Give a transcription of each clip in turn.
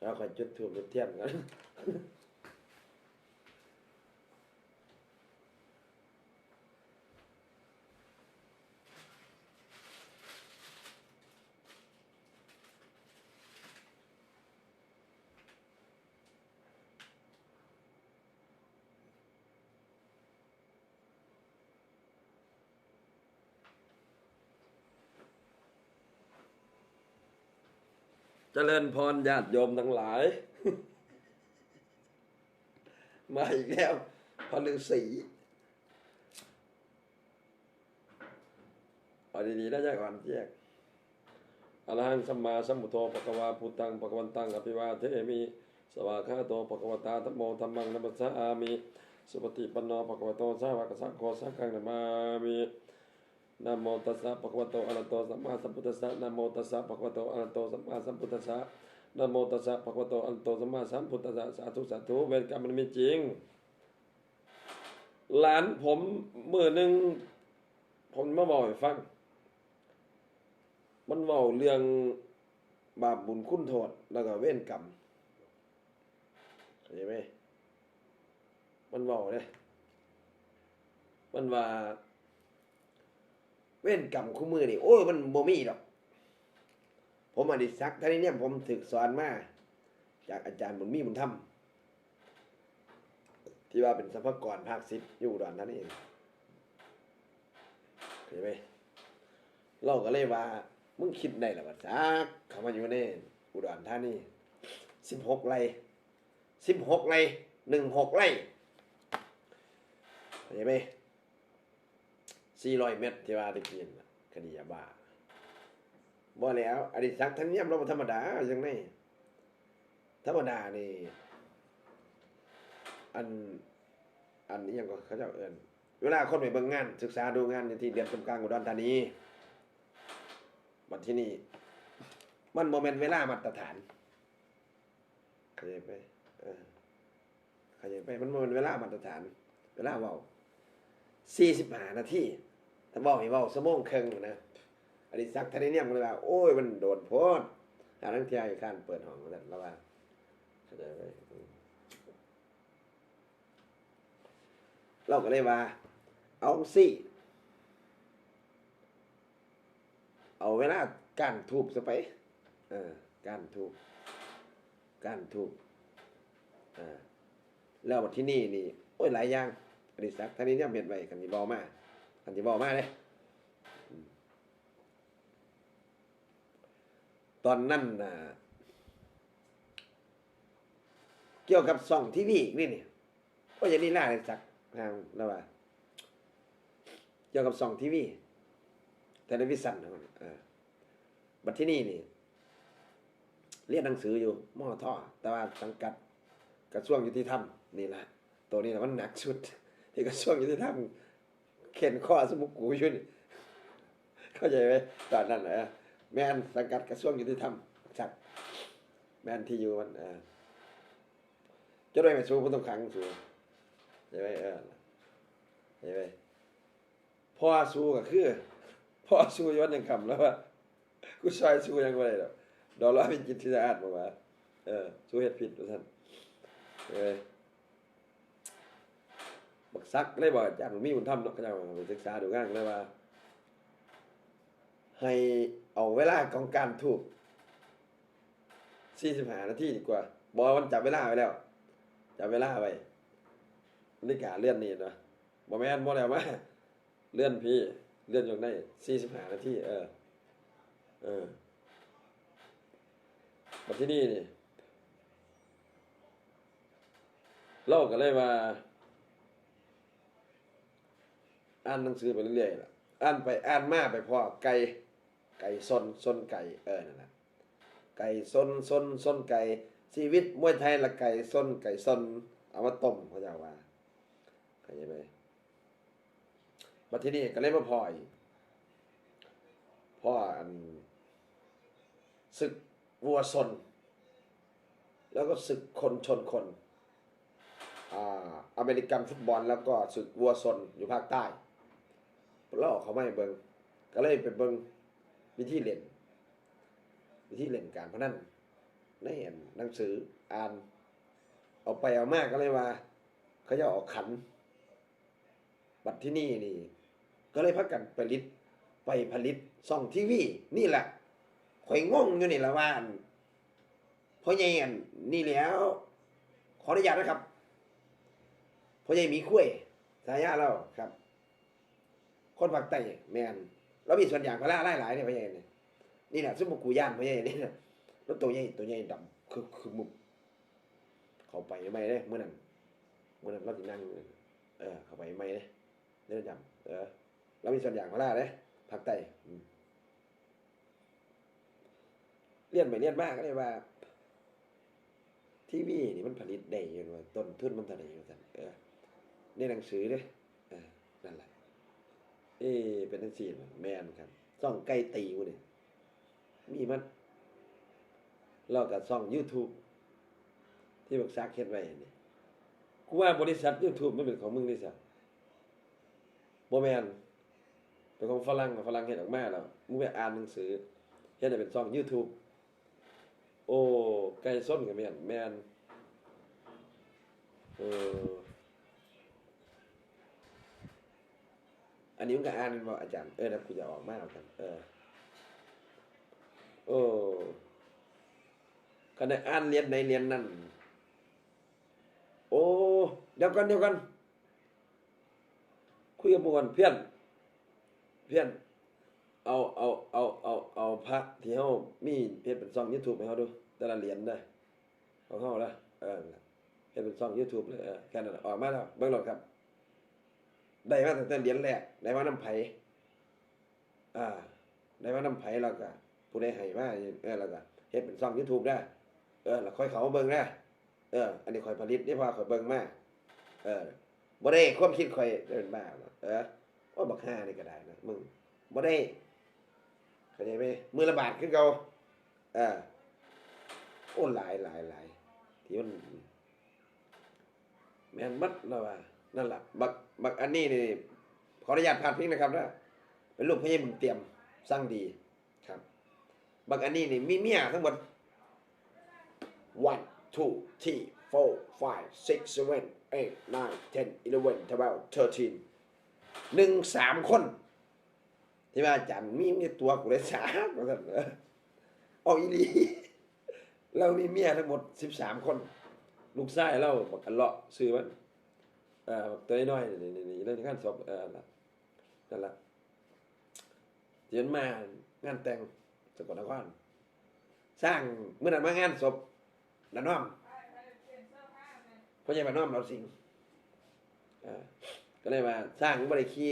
แล้วก็จุดธูปจุดเทียนกัน จริญพรญาติโยมทั้งหลาย มาอีกแล้วพระฤาษีเอาดีๆนะจ๊ะก่อนแยกอรหังสัมมาสัมพุทโธปะกวาพุตังปะกวันตังอภิวาเทมิสวากขาโตปะกวตาธัมโมธัมมังนัมสสามิสุปฏิปันโนปะกวโตสาวกสังโฆสังฆังนามามิ นะโมตัสสะปะกวะโตอะระโตสัมมาสัมพุทธัสสะนะโมตัสสะปะกวะโตอะระโตสัมมาสัมพุทธัสสะนะโมตัสสะปะกวะโตอะระโตสัมมาสัมพุทธัสสะสาธุสาธุเวรกรรมมันมีจริง หลานผมมือหนึ่งผมมาบอกให้ฟัง มันเว้าเรื่องบาปบุญคุณโทษ แล้วก็เวรกรรมเข้าใจไหมมันเว้าเด้มันว่า ว้นกรรมคู่มือนี่โอ้ยมันบ่มีดอก ผมอดิศักดิ์ท่านนี้เนี่ยผมถึกสอนมาจากอาจารย์บุญมีบุญธรรมที่ว่าเป็นสัมภากรภาคสิบอยู่ดอนนั่นเองเห็นไหมเราก็เลยว่า มึงคิดได้หรือวะจักเขามาอยู่ในอุดรธานีสิบหกไร่สิบหกไร่หนึ่งหกไร่เห็นไหม สี่ร้อยเมตรที่ว่าตะกี้น่ะคดียาบ้าบ่แล้ว อดิศักดิ์ท่านเนียมเราบ่ธรรมดาอย่างนี้ธรรมดานี่ อัน อันนี้ยังก็เขาเจ้าเอิ้นเวลาคนไปเบิ่งงาน ศึกษาดูงานอยู่ที่เรียนกำกลางอุดรธานีบัดที่นี่มันโมเมนต์เวลามาตรฐานเข้าใจไปเข้าใจไปมันโมเมนต์เวลามาตรฐาน เวลาเว้าสี่สิบห้านาที ถ้าเว้าให้เว้าชั่วโมงครึ่งนะอดิศักดิ์ทนเนี่ยมันเลยว่าโอ้ยมันโดนโพดทางทั้งที่ให้การเปิดห้องนั่นแล้วว่าเข้าใจไปเราก็เลยว่า เอาสิเอาเวลาการทูบซะไปเออการทูบการทูบอ่าแล้วที่นี่นี่ โอ้ยหลายอย่างอดิศักท่านนี้เนี่ยเห็นไว้กันที่บอมากันที่บอกมาเลยตอนนั้นนะเกี่ยวกับส่องทีวีอีกนี่เนี่โอ้ยอย่างนี้ล่าเลยสักทางแล้วว่าเกี่ยวกับส่องทีวีเทเลวิสันนะมันบัดที่นี่นี่เรียนหนังสืออยู่มอท่อแต่ว่าสังกัดกระทรวงยุติธรรมนี่แหละตัวนี้แหละมันหนักสุดที่กระทรวงยุติธรรม เข็นข้อสมุกกูอยู่นี่เข้าใจไหมตอนนั้นเออแมนสังกัดกระทรวงยุติธรรมจักแมนที่อยู่มันจะได้ไปสู้ผู้ต้องขังสู้ใช่ไหมเออใช่ไหมพ่อสู้ก็คือพ่อสู้ย้อนยังคำแล้วว่ากูซอยสู้ยังไงหรอกดอกร้อยเป็นจิตที่สะอาดบอกว่าเออสู้เฮ็ดผิดว่าท่านเอ้ย บักซักเลยบอกอาจารย์ผมมีบุญธรรมเนาะก็จะไปศึกษาดูงานเลยว่า ให้เอาเวลาของการถูก45นาทีดีกว่าบอกวันจับเวลาไว้แล้วจับเวลาไว้นาฬิกาเลื่อนนี่นะบ่แม่นบ่แล้วว่าเลื่อนพี่เลื่อนอยู่ได้45นาทีเออ เออมาที่นี่นี่เล่ากันเลยว่า อ่านหนังสือไปเรื่อยๆล่ะอ่านไปอ่านมาไปพอไก่ไก่ซนซนไก่เออนั่นแหละไก่ซนซนซนไก่ชีวิตมวยไทยละไก่ซนไก่ซนเอามาต้มเขาจะว่าเข้าใจไหมมาที่นี่ก็เลยมาพออีกพ่ออันศึกวัวซนแล้วก็ศึกคนชนคนอ่าอเมริกันฟุตบอลแล้วก็ศึกวัวซนอยู่ภาคใต้ แล้วเขาไม่เบิงก็เลยไปเบิงวิธีเล่น วิธีเล่นการพนันในอันหนังสืออ่านเอาไปเอามากก็เลยว่า เขาจะออกขัน บัตรที่นี่นี่ ก็เลยพักกันผลิตไปผลิตซ่องทีวีนี่แหละข่อยงงอยู่นี่ละว่าอันเพราะไงอันนี่แล้ว ขออนุญาตนะครับเพราะไงมีคุ้ยสายาเราครับ คนภาคใต้แมนเรามีส่วนอย่างพระล่าหลายๆเนี่ยพ่อใหญ่เนี่ยนี่แหละซึ่งพวกกูย่านพ่อใหญ่นี่นะแล้วตัวใหญ่ตัวใหญ่ดำคือคือมุมเข้าไปไม่ได้เมื่อนั้นเมื่อนั้นเราจะนั่งเออเข้าไปไม่ได้เรื่องจำเออเรามีส่วนอย่างพระล่าเลยภาคใต้เรียนไปเรียนมากก็เลยว่าทีวีนี่มันผลิตได้ยังไงต้นทุนมันเท่าไหร่อยู่สันเออในหนังสือเด้เออนั่นแหละ เอเป็นทั้งสี่แมนครับซ่องไก่ตีกูเนี่ยมีมันเรากับซ่อง YouTube ที่บักซักเฮ็ดไว้นี่กูว่าบริษัท YouTube มันเป็นของมึงนี่ซะบ่แมนเป็นของฝรั่งฝรั่งเฮ็ดออกมาแล้วมึงไปอ่านหนังสือเฮ็ดให้เป็นซ่อง YouTube โอ้ไก่ส้นก็แม่นแม่นเออ อันนี้มันก็อ่านว่าอาจารย์เออแล้วกูจะออกมาแล้วกันเออโอ้ก็ได้อ่านเรียนในเรียนนั่นโอ้เดี๋ยวกันเดี๋ยวกัน คุยกับบุคคลเพื่อน เพื่อน เอาเอาเอาเอาเอาพระที่เฮามีเพจเป็นช่อง YouTube ให้เฮาดูแต่ละเหรียญได้ของเฮาละเออเพจเป็นช่อง YouTube เลยแค่นั้นออกมาแล้วเบิ่งโลดครับ ได้มาตั้งแต่เหรียญแรกได้มาน้ำไผอ่า ได้มาน้ำไผแล้วก็ผู้ใดให้มาเออแล้วก็เฮ็ดเป็นช่อง YouTube ได้เออแล้วค่อยเขามาเบิ่งนะเออ อันนี้ค่อยผลิตนี่พราะว่าค่อยเบิ่งมาเออบ่ได้ความคิดค่อยเดินบ้าเออว่าบักห่านี่ก็ได้นะมึงบ่ได้เข้าใจไหมมือละบาทคือเก่าเออโอ้หลายหลายหลายที่มันแม่นมัดแล้วว่า นั่นแหละบักบักอันนี้นี่ขออนุญาตผ่านพิงนะครับนะเป็นลูกพญามึงเตรียมสร้างดีครับ บักอันนี้นี่มีเมียทั้งหมด one two three four five six seven eight nine ten eleven twelve thirteen หนึ่งสามคน ที่ว่าอาจารย์มีมีตัวกูเลยสามว่าซั่นเออเอาอีลีเรามีเมียทั้งหมดสิบสามคน ลูกชายเราบักอันเลาะซื้อมัน เอ่อตัวน้อยๆนี่นี่นี่เรื่องขั้นศพเออนั่นนั่นละเจียนมางานแต่งสกลนครสร้างเมื่อนั้นมางานศพนันน้อมพ่อใหญ่บ้านน้อมเราสิงอ่าก็เลยมาสร้างบริคี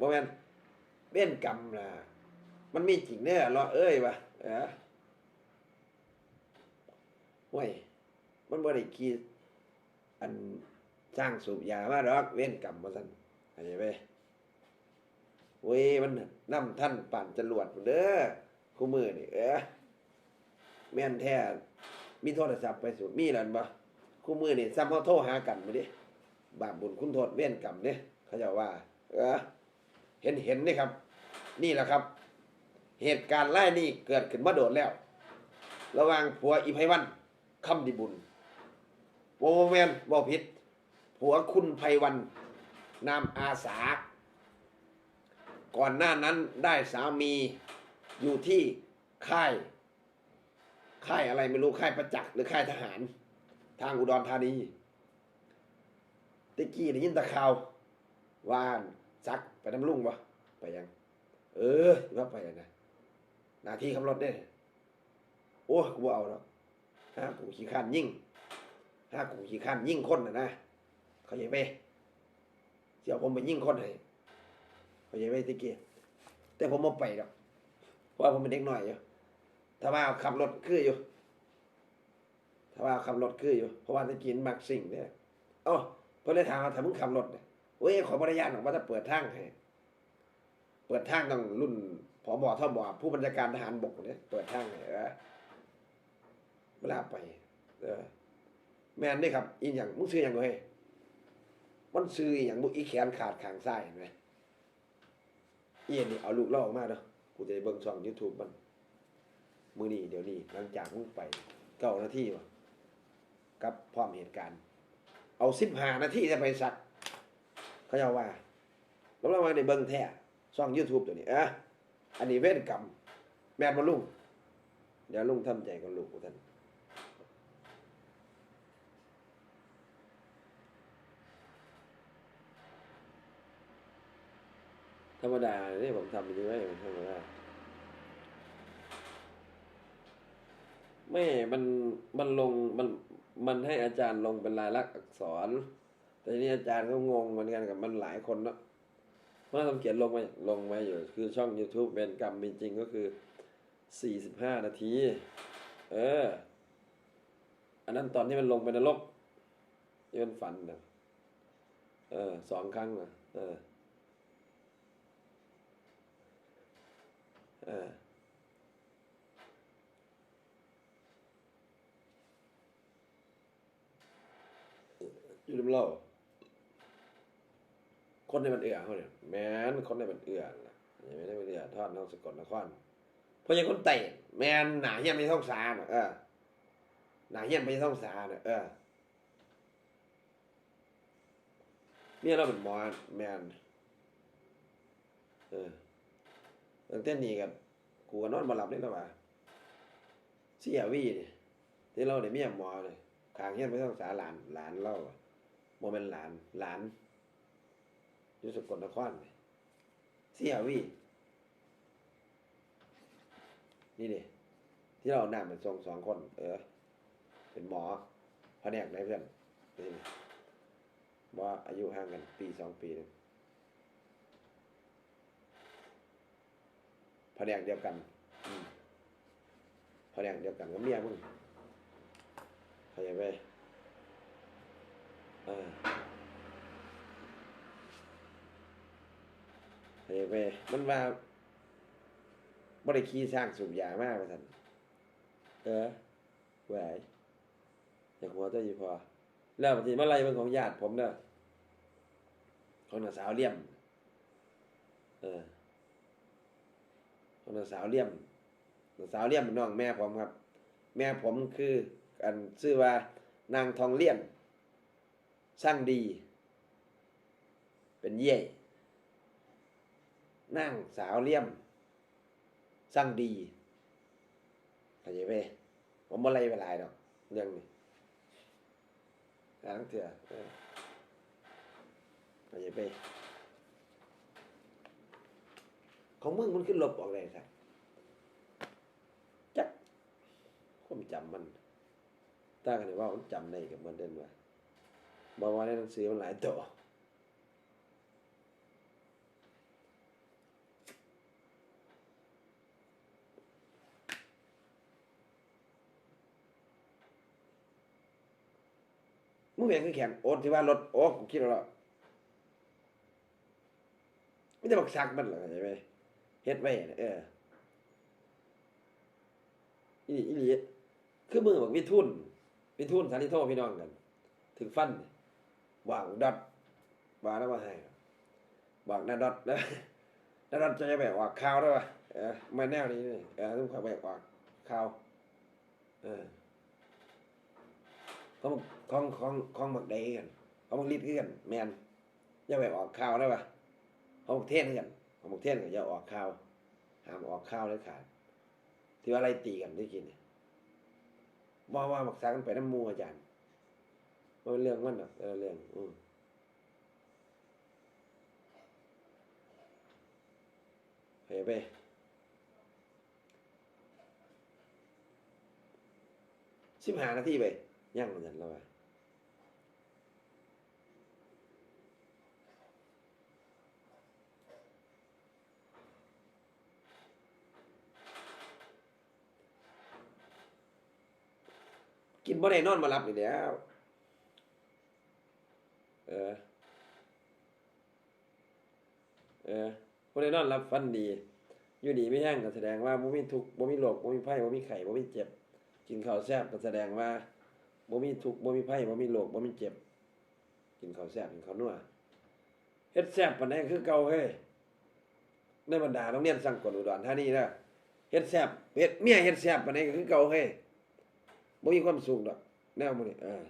บ่แม่นเว้นกรรมล่ะมันมีจริงเด้อรอเอ้ยวะเออห่วยมันบ่ได้คีอัน สร้างสูบยามาดอกเว้นกรรมมาสั่นเข้าใจไหมเว้ยมันนำท่านป่านจรวดพุ่นเด้อคู่มือนี่เออแม่นแท้มีโทรศัพท์ไปสูมีแล้วบ่คู่มือนี่ซ้ำเฮาโทรหากันบ่ดิบาปบุญคุณโทษเว้นกรรมเด้เขาจ้าว่า เออ เห็นเห็นนี่ครับ นี่แหละครับ เหตุการณ์ไล่นี่เกิดขึ้นมาโดดแล้ว ระหว่างผัวอีไพวันคำดิบุญโวแมนบ่ผิด ผัวคุณไพวันนามอาสา ก่อนหน้านั้นได้สามีอยู่ที่ค่าย ค่ายอะไรไม่รู้ค่ายประจักษ์หรือค่ายทหาร ทางอุดรธานีตะกี้ได้ยินตะข่าวว่านซักไปน้ำลุงวะไปยัง เออว่าไปนะหน้าที่ขับรถเนี่ยโอ้กูเอาแล้วห้ากูขี้ข้านยิ่งห้ากูขี้ข้านยิ่งคนนะนะ เขาใจไหมเสียผมไปยิ่งคนให้เขาใจไหมตะกี้แต่ผมม่ไปหรอกเพราะว่าผมเป็นเด็กหน้อยอยู่ถ้าว่าขับรถคืออยู่ ถ้าว่าขับรถคืออยู่ เพราะว่าตะกี้มันมักสิ่งเนี่ยอ๋อเพิ่นเลยถามว่าถ้ามึงขับรถเนี่ยเว้ยขอบริญาตหรอกว่าจะเปิดทางให้เปิดทางต้องรุ่นผอบอท่อบอผู้บัญชาการทหารบกเนี่ยเปิดทางให้เออเวลาไป เออแม่นเด้ครับ อีหยังมึงซื้อหยังบ่เฮ้ มันซื้ออย่างบุอีแขนขาดขางซ้เห็นไหมเอียนนี่เอาลูกเล่าออกมาเด้อกูจะเบิ่งช่อง YouTube มันมือนี้เดี๋ยวนี้หลังจากมึงไปเก้านาทีวะกับพร้อมเหตุการณ์ เอาสิบห้านาทีจะไปสักเขาจะว่าแล้วเรามาในเบิ้งแท้ช่อง YouTube ตัวนี้เอะอันนี้เวทกรรมแม่นมาลุงเดี๋ยวลุงทำใจกับลูกของท่าน ธรรมดาเนี่ยผมทำไปด้วยมันธรรมดาไม่มันมันลงมันมันให้อาจารย์ลงเป็นลายลักษณ์อักษร แต่ทีนี้อาจารย์ก็งงเหมือนกันกับมันหลายคนเนาะเมื่อทำเขียนลงมาลงมาอยู่ คือช่อง YouTube เป็นกรรมจริงๆก็คือสี่สิบห้านาที เออ อันนั้นตอนที่มันลงไปนรกที่มันฝันนะเออสองครั้งนะเออ เอออยู่น้ำเล่าคนในมันเอือเขาเนี่ยแม้นคนในมันเอือล่ะยังไม่ได้ไปเอือทอดน้องสกลนครเพราะยังคนเตะแมนหนาเฮียนไปท่องสาเออหนาเฮียนไปท่องสาน่ะเออเมียเราเป็นมอแมนเออ ตั้งแต่นี้กับกูก็นอนมาหลับนี่แล้วว่าเสียวีนี่ที่เราได้เมียหมอเลยขางเฮียนไปท่องสาหลานหลานเราอะโมเป็นหลานหลานอยู่สกลนครนี่เสียวีนี่ดิที่เราหน้ามันทรงสองคน เออ เป็นหมอแผนกไหนเพื่อนนี่นี่ว่าอายุห่างกันปีสองปีนึง ผนกเดียวกันแผนกเดียวกันกับเมียมึงเข้าใจไหมอ่าเข้าใจไหมมันว่าบ่ได้ขี่สร้างสูบยามากว่าซั่นเออไหวอยากหัวตัวยู่พอ แล้วบางทีมาไล่เบิ่งของญาติผมเด้อของน้าสาวเลี่ยม เออ ของน้าสาวเลี่ยมน้าสาวเลี่ยมเป็นน้องแม่ผมครับ แม่ผมคืออันชื่อว่านางทองเลี่ยมสร้างดี เป็นเย่นางสาวเลี่ยมสร้างดีเข้าใจไหมผมบ่ไล่ไปหลายดอกเรื่องนี้หาทั้งเถื่อเออเข้าใจไหม ของมึงมันขึ้นลบออกเลยสักจักความจำมันถ้ากันว่ามันจำได้กับมันเด่นว่าบอกว่าในหนังสือมันหลายตัวมึงเห็นคือแข่งโอ๊ตที่ว่ารถโอ้กูคิดแล้วไม่ได้บักซักมันเหรอใช่ไหม เฮ็ดไว้น่ะเอออีหลีอีหลีคือมือบักวิทุนวิทุนสาริโทพี่น้องกันถึงฟันวางดอทวางแล้วมาให้บอกนาดอทนะนาดอทจะไปออกข่าวด้วยวะเออมาแนวนี้นี่เออต้องขับไปออกข่าวเออของของของของบักใดกันของบักลิดกันแมนอย่าไปออกข่าวได้ปะของบักเทศกัน ของบักเทศก็อย่าออกข่าวห้ามออกข่าวเลยขาด ที่ว่าอะไรตีกันได้กินเนี่ยบอกว่าบักสักมันไปน้ำมูอาจารย์มันเรื่องมันหรอกแต่ะเรื่อง อืมเฮ้ยไปสิบห้านาทีไปย่างเหมือนกันแล้ว บ่ได้นอนมาหลับนี่แล้ว เออ เออบ่ได้นอนหลับฟันดี อยู่ดีไม่แห้งก็แสดงว่าบ่มีทุกข์บ่มีโรคบ่มีภัยบ่มีไข้บ่มีเจ็บ กินข้าวแซ่บก็แสดงว่าบ่มีทุกข์บ่มีภัยบ่มีโรคบ่มีเจ็บ กินข้าวแซ่บกินข้าวนัวเฮ็ดแซ่บปานใดคือเก่าเฮ้ยในบรรดาโรงเรียนสังกลอุดรธานีนะเฮ็ดแซ่บเฮ็ดเมียเฮ็ดแซ่บปานใดคือเก่าเฮ้ย บ่มีความสุขดอกแนวมื้อนี้อ่า